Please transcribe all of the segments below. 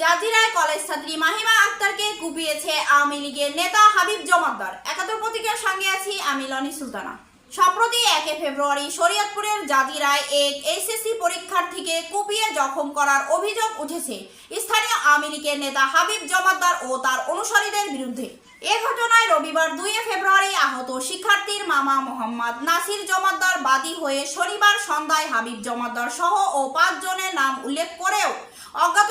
জাজিরায় college ছাত্রী মাহিমা আক্তারকে কুপিয়েছে আওয়ামী লীগের নেতা হাবিব জমাদ্দার। একাত্তর পত্রিকার সঙ্গে আছি আমি লনি সুলতানা। সম্প্রতি একে ফেব্রুয়ারি শরীয়তপুরের জাজিরায় এক এইচএসসি পরীক্ষার্থীকে কুপিয়ে জখম করার অভিযোগ উঠেছে স্থানীয় আওয়ামী লীগের নেতা হাবিব জমাদ্দার ও তার অনুসারীদের বিরুদ্ধে। এ ঘটনায় রবিবার দুই ফেব্রুয়ারি আহত শিক্ষার্থীর মামা মোহাম্মদ নাসির জমাদ্দার বাদী হয়ে শনিবার সন্ধ্যায় হাবিব জমাদ্দার সহ ও পাঁচজনের নাম উল্লেখ করেও অজ্ঞাতনামা চার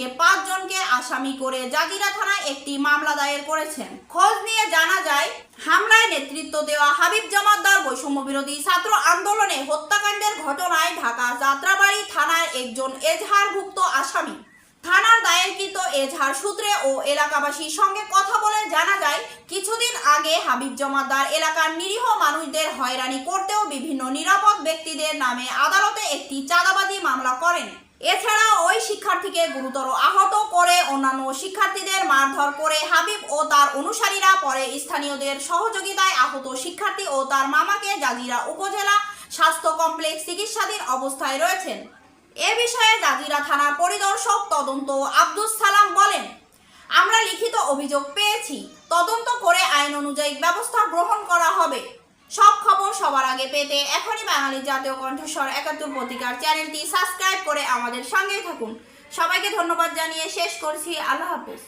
থেকে পাঁচজনকে আসামি করে জাজিরা থানায় একটি মামলা দায়ের করেছেন। খোঁজ নিয়ে জানা যায়, হামলায় নেতৃত্ব দেওয়া হাবিব জমাদ্দার বৈষম্য বিরোধী ছাত্র আন্দোলনে হত্যাকাণ্ডের ঘটনায় ঢাকা যাত্রাবাড়ি থানার একজন এজহারভুক্ত আসামি। থানার দায়েরকৃত এজহার সূত্রে ও এলাকাবাসীর সঙ্গে কথা বলে জানা যায়, কিছুদিন আগে হাবিব জমাদ্দার এলাকার নিরীহ মানুষদের হয়রানি করতেও বিভিন্ন নিরাপদ ব্যক্তিদের নামে আদালতে একটি চাঁদাবাজি মামলা করেন। এছাড়া শিক্ষার্থীকে গুরুতর আহত করে অন্যান্য শিক্ষার্থীদের মারধর করে হাবিব ও তার অনুসারীরা পরে স্থানীয়দের সহযোগিতায় আহত শিক্ষার্থী ও তার মামাকে জাজিরা উপজেলা স্বাস্থ্য কমপ্লেক্স চিকিৎসাধীন অবস্থায় রয়েছেন। এ বিষয়ে জাজিরা থানার পরিদর্শক তদন্ত আব্দুস সালাম বলেন, আমরা লিখিত অভিযোগ পেয়েছি। তদন্ত করে আইন অনুযায়ী ব্যবস্থা গ্রহণ করা হবে। সব খবর সবার আগে পেতে এখনই বাঙালি জাতীয় কণ্ঠস্বর একাত্তর পত্রিকার চ্যানেলটি সাবস্ক্রাইব করে আমাদের সঙ্গেই থাকুন। সবাইকে ধন্যবাদ জানিয়ে শেষ করছি। আল্লাহ হাফেজ।